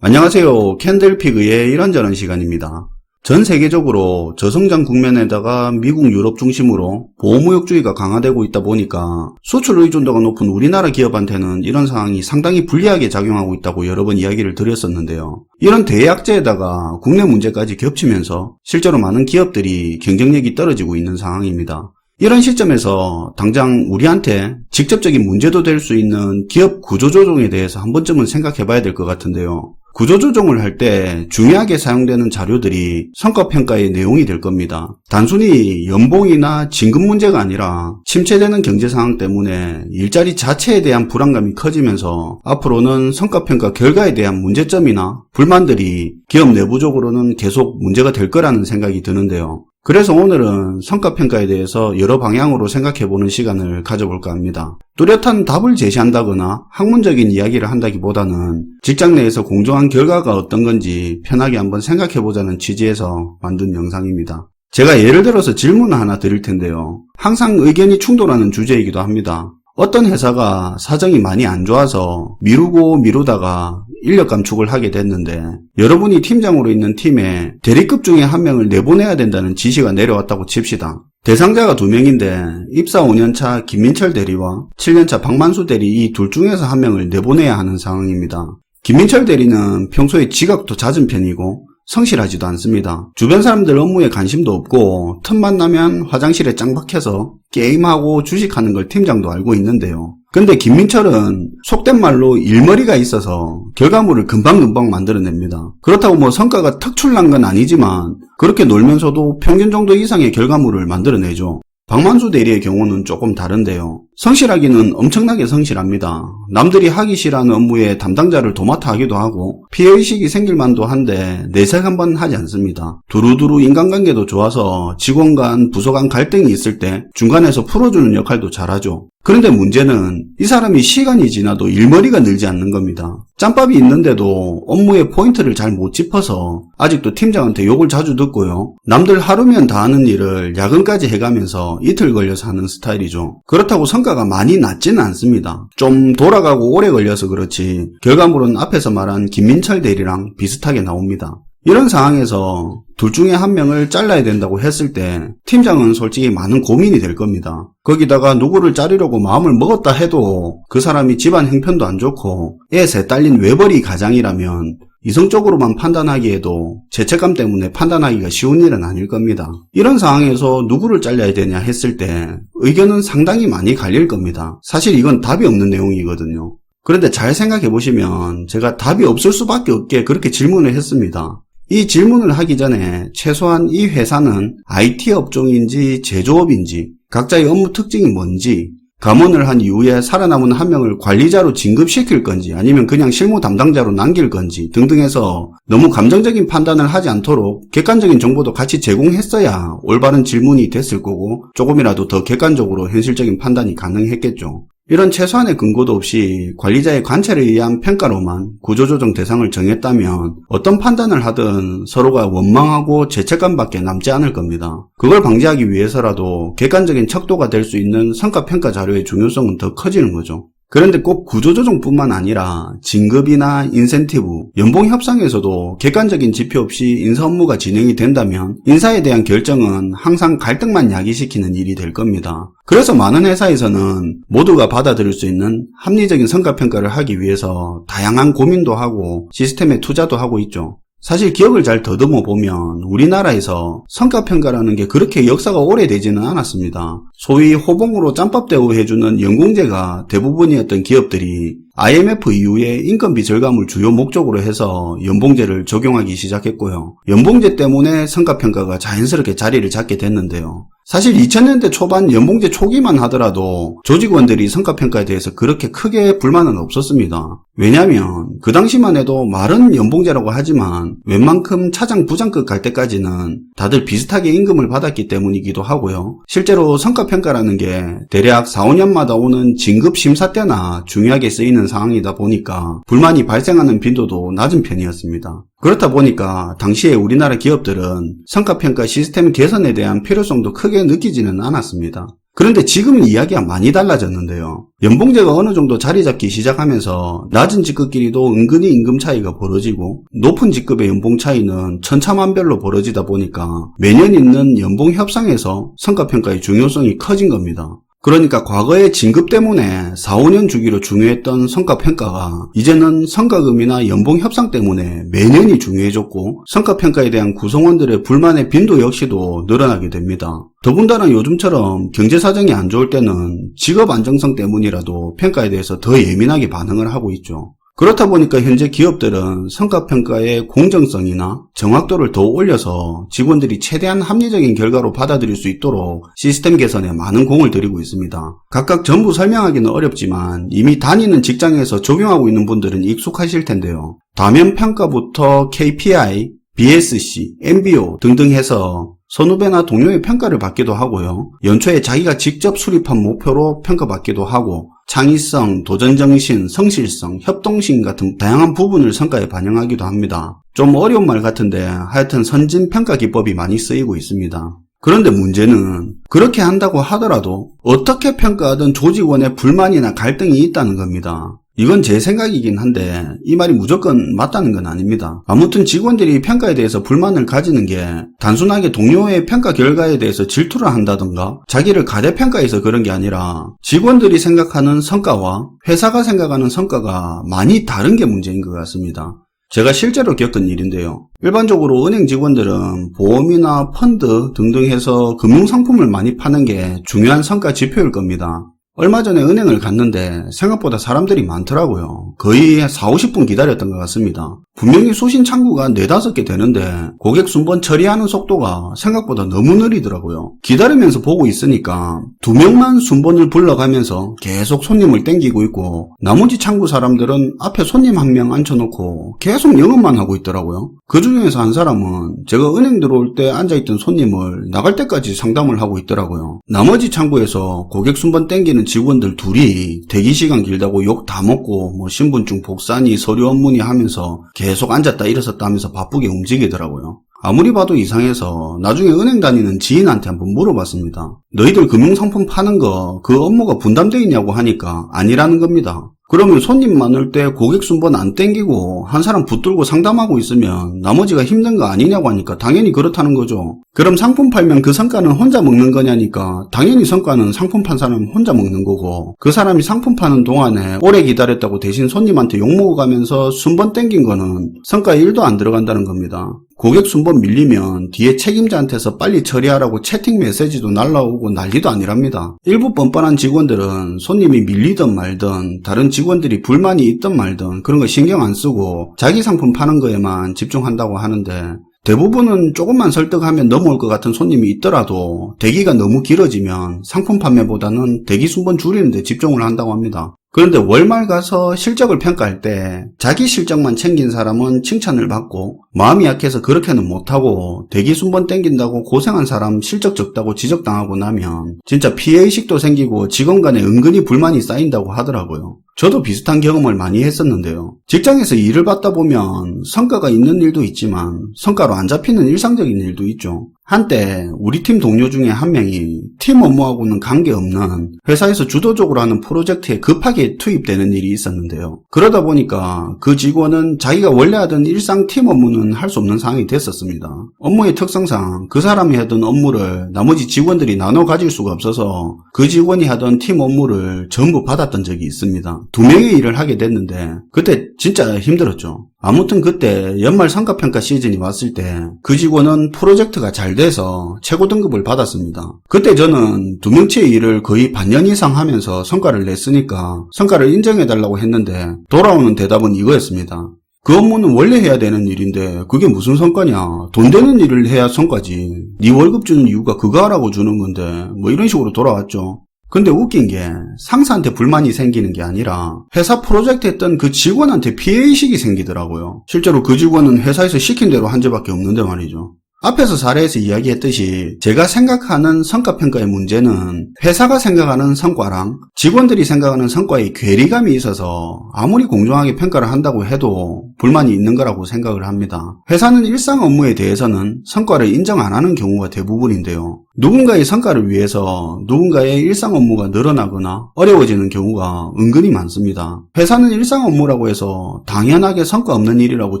안녕하세요. 캔들피그의 이런저런 시간입니다. 전 세계적으로 저성장 국면에다가 미국 유럽 중심으로 보호무역주의가 강화되고 있다 보니까 수출 의존도가 높은 우리나라 기업한테는 이런 상황이 상당히 불리하게 작용하고 있다고 여러 번 이야기를 드렸었는데요. 이런 대약제에다가 국내 문제까지 겹치면서 실제로 많은 기업들이 경쟁력이 떨어지고 있는 상황입니다. 이런 시점에서 당장 우리한테 직접적인 문제도 될 수 있는 기업 구조조정에 대해서 한 번쯤은 생각해 봐야 될 것 같은데요. 구조조정을 할 때 중요하게 사용되는 자료들이 성과평가의 내용이 될 겁니다. 단순히 연봉이나 진급 문제가 아니라 침체되는 경제 상황 때문에 일자리 자체에 대한 불안감이 커지면서 앞으로는 성과평가 결과에 대한 문제점이나 불만들이 기업 내부적으로는 계속 문제가 될 거라는 생각이 드는데요. 그래서 오늘은 성과평가에 대해서 여러 방향으로 생각해보는 시간을 가져볼까 합니다. 뚜렷한 답을 제시한다거나 학문적인 이야기를 한다기보다는 직장 내에서 공정한 결과가 어떤 건지 편하게 한번 생각해보자는 취지에서 만든 영상입니다. 제가 예를 들어서 질문을 하나 드릴 텐데요. 항상 의견이 충돌하는 주제이기도 합니다. 어떤 회사가 사정이 많이 안 좋아서 미루고 미루다가 인력 감축을 하게 됐는데 여러분이 팀장으로 있는 팀에 대리급 중에 한 명을 내보내야 된다는 지시가 내려왔다고 칩시다. 대상자가 두 명인데 입사 5년차 김민철 대리와 7년차 박만수 대리 이 둘 중에서 한 명을 내보내야 하는 상황입니다. 김민철 대리는 평소에 지각도 잦은 편이고 성실하지도 않습니다. 주변 사람들 업무에 관심도 없고 틈만 나면 화장실에 짱 박혀서 게임하고 주식하는 걸 팀장도 알고 있는데요. 근데 김민철은 속된 말로 일머리가 있어서 결과물을 금방금방 만들어냅니다. 그렇다고 뭐 성과가 특출난 건 아니지만 그렇게 놀면서도 평균 정도 이상의 결과물을 만들어내죠. 박만수 대리의 경우는 조금 다른데요. 성실하기는 엄청나게 성실합니다. 남들이 하기 싫어하는 업무에 담당자를 도맡아 하기도 하고 피해의식이 생길 만도 한데 내색 한번 하지 않습니다. 두루두루 인간관계도 좋아서 직원 간, 부서 간 갈등이 있을 때 중간에서 풀어주는 역할도 잘하죠. 그런데 문제는 이 사람이 시간이 지나도 일머리가 늘지 않는 겁니다. 짬밥이 있는데도 업무의 포인트를 잘 못 짚어서 아직도 팀장한테 욕을 자주 듣고요. 남들 하루면 다 하는 일을 야근까지 해가면서 이틀 걸려서 하는 스타일이죠. 그렇다고 성과가 많이 낮지는 않습니다. 좀 돌아가고 오래 걸려서 그렇지 결과물은 앞에서 말한 김민철 대리랑 비슷하게 나옵니다. 이런 상황에서 둘 중에 한 명을 잘라야 된다고 했을 때 팀장은 솔직히 많은 고민이 될 겁니다. 거기다가 누구를 자르려고 마음을 먹었다 해도 그 사람이 집안 형편도 안 좋고 애 셋 딸린 외벌이 가장이라면 이성적으로만 판단하기에도 죄책감 때문에 판단하기가 쉬운 일은 아닐 겁니다. 이런 상황에서 누구를 잘라야 되냐 했을 때 의견은 상당히 많이 갈릴 겁니다. 사실 이건 답이 없는 내용이거든요. 그런데 잘 생각해 보시면 제가 답이 없을 수밖에 없게 그렇게 질문을 했습니다. 이 질문을 하기 전에 최소한 이 회사는 IT 업종인지 제조업인지 각자의 업무 특징이 뭔지 감원을 한 이후에 살아남은 한 명을 관리자로 진급시킬 건지 아니면 그냥 실무 담당자로 남길 건지 등등 해서 너무 감정적인 판단을 하지 않도록 객관적인 정보도 같이 제공했어야 올바른 질문이 됐을 거고 조금이라도 더 객관적으로 현실적인 판단이 가능했겠죠. 이런 최소한의 근거도 없이 관리자의 관찰에 의한 평가로만 구조조정 대상을 정했다면 어떤 판단을 하든 서로가 원망하고 죄책감밖에 남지 않을 겁니다. 그걸 방지하기 위해서라도 객관적인 척도가 될 수 있는 성과평가 자료의 중요성은 더 커지는 거죠. 그런데 꼭 구조조정뿐만 아니라 진급이나 인센티브, 연봉 협상에서도 객관적인 지표 없이 인사 업무가 진행이 된다면 인사에 대한 결정은 항상 갈등만 야기시키는 일이 될 겁니다. 그래서 많은 회사에서는 모두가 받아들일 수 있는 합리적인 성과평가를 하기 위해서 다양한 고민도 하고 시스템에 투자도 하고 있죠. 사실 기억을 잘 더듬어 보면 우리나라에서 성과평가라는 게 그렇게 역사가 오래되지는 않았습니다. 소위 호봉으로 짬밥 대우해주는 연공제가 대부분이었던 기업들이 IMF 이후에 인건비 절감을 주요 목적으로 해서 연봉제를 적용하기 시작했고요. 연봉제 때문에 성과평가가 자연스럽게 자리를 잡게 됐는데요. 사실 2000년대 초반 연봉제 초기만 하더라도 조직원들이 성과평가에 대해서 그렇게 크게 불만은 없었습니다. 왜냐면 그 당시만 해도 말은 연봉제라고 하지만 웬만큼 차장 부장급 갈 때까지는 다들 비슷하게 임금을 받았기 때문이기도 하고요. 실제로 성과평가라는 게 대략 4, 5년마다 오는 진급 심사 때나 중요하게 쓰이는 상황이다 보니까 불만이 발생하는 빈도도 낮은 편이었습니다. 그렇다 보니까 당시에 우리나라 기업들은 성과평가 시스템 개선에 대한 필요성도 크게 느끼지는 않았습니다. 그런데 지금은 이야기가 많이 달라졌는데요. 연봉제가 어느 정도 자리 잡기 시작하면서 낮은 직급끼리도 은근히 임금 차이가 벌어지고 높은 직급의 연봉 차이는 천차만별로 벌어지다 보니까 매년 있는 연봉 협상에서 성과평가의 중요성이 커진 겁니다. 그러니까 과거의 진급 때문에 4, 5년 주기로 중요했던 성과평가가 이제는 성과금이나 연봉 협상 때문에 매년이 중요해졌고 성과평가에 대한 구성원들의 불만의 빈도 역시도 늘어나게 됩니다. 더군다나 요즘처럼 경제 사정이 안 좋을 때는 직업 안정성 때문이라도 평가에 대해서 더 예민하게 반응을 하고 있죠. 그렇다 보니까 현재 기업들은 성과평가의 공정성이나 정확도를 더 올려서 직원들이 최대한 합리적인 결과로 받아들일 수 있도록 시스템 개선에 많은 공을 들이고 있습니다. 각각 전부 설명하기는 어렵지만 이미 다니는 직장에서 적용하고 있는 분들은 익숙하실 텐데요. 다면 평가부터 KPI, BSC, MBO 등등 해서 선후배나 동료의 평가를 받기도 하고요. 연초에 자기가 직접 수립한 목표로 평가받기도 하고 창의성, 도전정신, 성실성, 협동심 같은 다양한 부분을 성과에 반영하기도 합니다. 좀 어려운 말 같은데 하여튼 선진 평가 기법이 많이 쓰이고 있습니다. 그런데 문제는 그렇게 한다고 하더라도 어떻게 평가하든 조직원의 불만이나 갈등이 있다는 겁니다. 이건 제 생각이긴 한데 이 말이 무조건 맞다는 건 아닙니다. 아무튼 직원들이 평가에 대해서 불만을 가지는 게 단순하게 동료의 평가 결과에 대해서 질투를 한다던가 자기를 가대평가해서 그런 게 아니라 직원들이 생각하는 성과와 회사가 생각하는 성과가 많이 다른 게 문제인 것 같습니다. 제가 실제로 겪은 일인데요. 일반적으로 은행 직원들은 보험이나 펀드 등등 해서 금융상품을 많이 파는 게 중요한 성과 지표일 겁니다. 얼마 전에 은행을 갔는데 생각보다 사람들이 많더라고요. 거의 4, 50분 기다렸던 것 같습니다. 분명히 수신 창구가 4, 5개 되는데 고객 순번 처리하는 속도가 생각보다 너무 느리더라고요. 기다리면서 보고 있으니까 두 명만 순번을 불러가면서 계속 손님을 땡기고 있고 나머지 창구 사람들은 앞에 손님 한 명 앉혀놓고 계속 영업만 하고 있더라고요. 그 중에서 한 사람은 제가 은행 들어올 때 앉아있던 손님을 나갈 때까지 상담을 하고 있더라고요. 나머지 창구에서 고객 순번 땡기는 직원들 둘이 대기시간 길다고 욕 다 먹고 뭐 신분증 복사니 서류 업무니 하면서 계속 앉았다 일어섰다 하면서 바쁘게 움직이더라고요. 아무리 봐도 이상해서 나중에 은행 다니는 지인한테 한번 물어봤습니다. 너희들 금융상품 파는 거 그 업무가 분담되어 있냐고 하니까 아니라는 겁니다. 그러면 손님 많을 때 고객 순번 안 땡기고 한 사람 붙들고 상담하고 있으면 나머지가 힘든 거 아니냐고 하니까 당연히 그렇다는 거죠. 그럼 상품 팔면 그 성과는 혼자 먹는 거냐니까 당연히 성과는 상품 판 사람 혼자 먹는 거고 그 사람이 상품 파는 동안에 오래 기다렸다고 대신 손님한테 욕먹어 가면서 순번 땡긴 거는 성과에 1도 안 들어간다는 겁니다. 고객 순번 밀리면 뒤에 책임자한테서 빨리 처리하라고 채팅 메시지도 날라오고 난리도 아니랍니다. 일부 뻔뻔한 직원들은 손님이 밀리든 말든 다른 직원들이 불만이 있든 말든 그런 거 신경 안 쓰고 자기 상품 파는 거에만 집중한다고 하는데 대부분은 조금만 설득하면 넘어올 것 같은 손님이 있더라도 대기가 너무 길어지면 상품 판매보다는 대기 순번 줄이는 데 집중을 한다고 합니다. 그런데 월말 가서 실적을 평가할 때 자기 실적만 챙긴 사람은 칭찬을 받고 마음이 약해서 그렇게는 못하고 대기 순번 땡긴다고 고생한 사람 실적 적다고 지적당하고 나면 진짜 피해의식도 생기고 직원 간에 은근히 불만이 쌓인다고 하더라고요. 저도 비슷한 경험을 많이 했었는데요. 직장에서 일을 받다 보면 성과가 있는 일도 있지만 성과로 안 잡히는 일상적인 일도 있죠. 한때 우리 팀 동료 중에 한 명이 팀 업무하고는 관계없는 회사에서 주도적으로 하는 프로젝트에 급하게 투입되는 일이 있었는데요. 그러다 보니까 그 직원은 자기가 원래 하던 일상 팀 업무는 할 수 없는 상황이 됐었습니다. 업무의 특성상 그 사람이 하던 업무를 나머지 직원들이 나눠 가질 수가 없어서 그 직원이 하던 팀 업무를 전부 받았던 적이 있습니다. 두 명의 일을 하게 됐는데 그때 진짜 힘들었죠. 아무튼 그때 연말 성과평가 시즌이 왔을 때 그 직원은 프로젝트가 잘 돼서 최고 등급을 받았습니다. 그때 저는 두 명치의 일을 거의 반년 이상 하면서 성과를 냈으니까 성과를 인정해달라고 했는데 돌아오는 대답은 이거였습니다. 그 업무는 원래 해야 되는 일인데 그게 무슨 성과냐 돈 되는 일을 해야 성과지 네 월급 주는 이유가 그거 하라고 주는 건데 뭐 이런 식으로 돌아왔죠 근데 웃긴 게 상사한테 불만이 생기는 게 아니라 회사 프로젝트 했던 그 직원한테 피해의식이 생기더라고요. 실제로 그 직원은 회사에서 시킨 대로 한 죄밖에 없는데 말이죠. 앞에서 사례에서 이야기했듯이 제가 생각하는 성과평가의 문제는 회사가 생각하는 성과랑 직원들이 생각하는 성과의 괴리감이 있어서 아무리 공정하게 평가를 한다고 해도 불만이 있는 거라고 생각을 합니다. 회사는 일상 업무에 대해서는 성과를 인정 안 하는 경우가 대부분인데요. 누군가의 성과를 위해서 누군가의 일상 업무가 늘어나거나 어려워지는 경우가 은근히 많습니다. 회사는 일상 업무라고 해서 당연하게 성과 없는 일이라고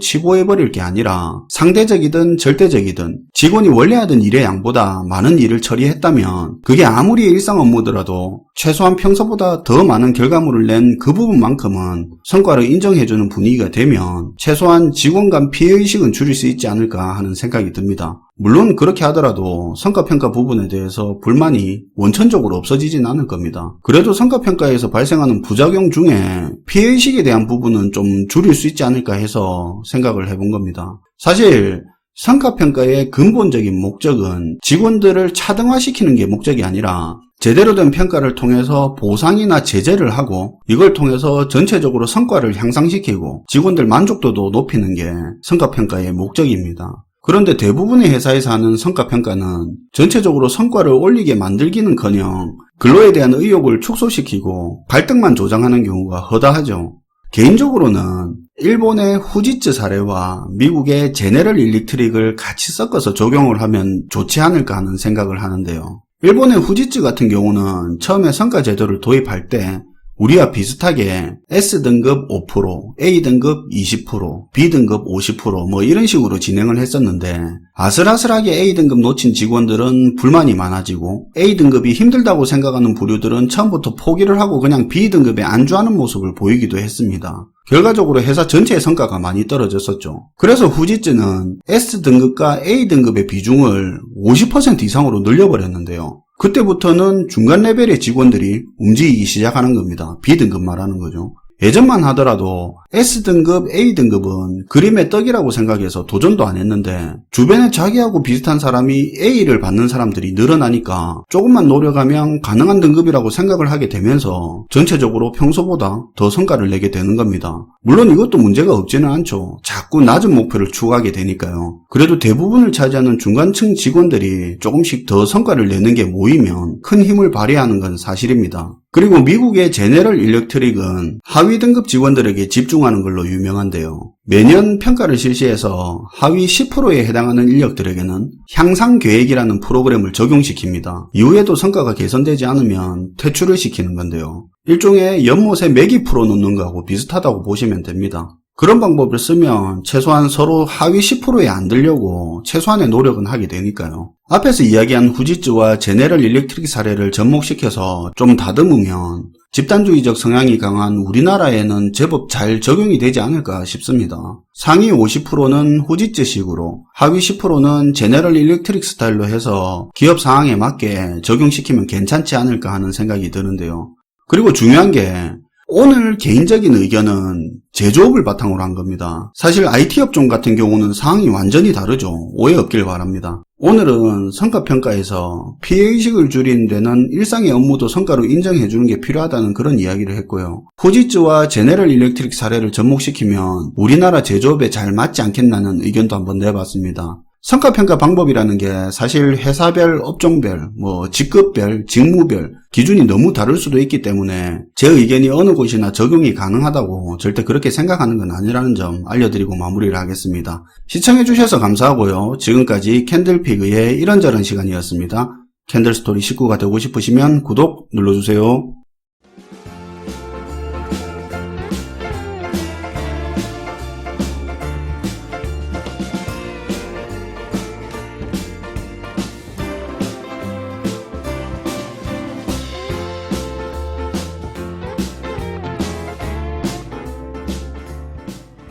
치부해버릴 게 아니라 상대적이든 절대적이든 직원이 원래 하던 일의 양보다 많은 일을 처리했다면 그게 아무리 일상 업무더라도 최소한 평소보다 더 많은 결과물을 낸 그 부분만큼은 성과를 인정해주는 분위기가 되면 최소한 직원 간 피해의식은 줄일 수 있지 않을까 하는 생각이 듭니다. 물론 그렇게 하더라도 성과평가 부분에 대해서 불만이 원천적으로 없어지진 않을 겁니다. 그래도 성과평가에서 발생하는 부작용 중에 피해의식에 대한 부분은 좀 줄일 수 있지 않을까 해서 생각을 해본 겁니다. 사실 성과평가의 근본적인 목적은 직원들을 차등화시키는 게 목적이 아니라 제대로 된 평가를 통해서 보상이나 제재를 하고 이걸 통해서 전체적으로 성과를 향상시키고 직원들 만족도도 높이는 게 성과평가의 목적입니다. 그런데 대부분의 회사에서 하는 성과평가는 전체적으로 성과를 올리게 만들기는커녕 근로에 대한 의욕을 축소시키고 갈등만 조장하는 경우가 허다하죠. 개인적으로는 일본의 후지츠 사례와 미국의 제네럴 일렉트릭을 같이 섞어서 적용을 하면 좋지 않을까 하는 생각을 하는데요. 일본의 후지츠 같은 경우는 처음에 성과 제도를 도입할 때 우리와 비슷하게 S등급 5%, A등급 20%, B등급 50%뭐 이런 식으로 진행을 했었는데 아슬아슬하게 A등급 놓친 직원들은 불만이 많아지고 A등급이 힘들다고 생각하는 부류들은 처음부터 포기를 하고 그냥 B등급에 안주하는 모습을 보이기도 했습니다. 결과적으로 회사 전체의 성과가 많이 떨어졌었죠. 그래서 후지츠는 S등급과 A등급의 비중을 50% 이상으로 늘려버렸는데요. 그때부터는 중간 레벨의 직원들이 움직이기 시작하는 겁니다. B등급 말하는 거죠. 예전만 하더라도 S등급, A등급은 그림의 떡이라고 생각해서 도전도 안 했는데 주변에 자기하고 비슷한 사람이 A를 받는 사람들이 늘어나니까 조금만 노력하면 가능한 등급이라고 생각을 하게 되면서 전체적으로 평소보다 더 성과를 내게 되는 겁니다. 물론 이것도 문제가 없지는 않죠. 자꾸 낮은 목표를 추구하게 되니까요. 그래도 대부분을 차지하는 중간층 직원들이 조금씩 더 성과를 내는 게 모이면 큰 힘을 발휘하는 건 사실입니다. 그리고 미국의 제네럴 일렉트릭은 하위 등급 직원들에게 집중하는 걸로 유명한데요. 매년 평가를 실시해서 하위 10%에 해당하는 인력들에게는 향상 계획이라는 프로그램을 적용시킵니다. 이후에도 성과가 개선되지 않으면 퇴출을 시키는 건데요. 일종의 연못에 메기 풀어 놓는 거하고 비슷하다고 보시면 됩니다. 그런 방법을 쓰면 최소한 서로 하위 10%에 안 들려고 최소한의 노력은 하게 되니까요. 앞에서 이야기한 후지츠와 제네럴 일렉트릭 사례를 접목시켜서 좀 다듬으면 집단주의적 성향이 강한 우리나라에는 제법 잘 적용이 되지 않을까 싶습니다. 상위 50%는 후지츠식으로 하위 10%는 제네럴 일렉트릭 스타일로 해서 기업 상황에 맞게 적용시키면 괜찮지 않을까 하는 생각이 드는데요. 그리고 중요한 게 오늘 개인적인 의견은 제조업을 바탕으로 한 겁니다. 사실 IT 업종 같은 경우는 상황이 완전히 다르죠. 오해 없길 바랍니다. 오늘은 성과평가에서 피해의식을 줄이는 데는 일상의 업무도 성과로 인정해 주는 게 필요하다는 그런 이야기를 했고요. 후지츠와 제네럴 일렉트릭 사례를 접목시키면 우리나라 제조업에 잘 맞지 않겠나는 의견도 한번 내봤습니다. 성과평가 방법이라는 게 사실 회사별, 업종별, 뭐 직급별, 직무별 기준이 너무 다를 수도 있기 때문에 제 의견이 어느 곳이나 적용이 가능하다고 절대 그렇게 생각하는 건 아니라는 점 알려드리고 마무리를 하겠습니다. 시청해주셔서 감사하고요. 지금까지 캔들피그의 이런저런 시간이었습니다. 캔들스토리 식구가 되고 싶으시면 구독 눌러주세요.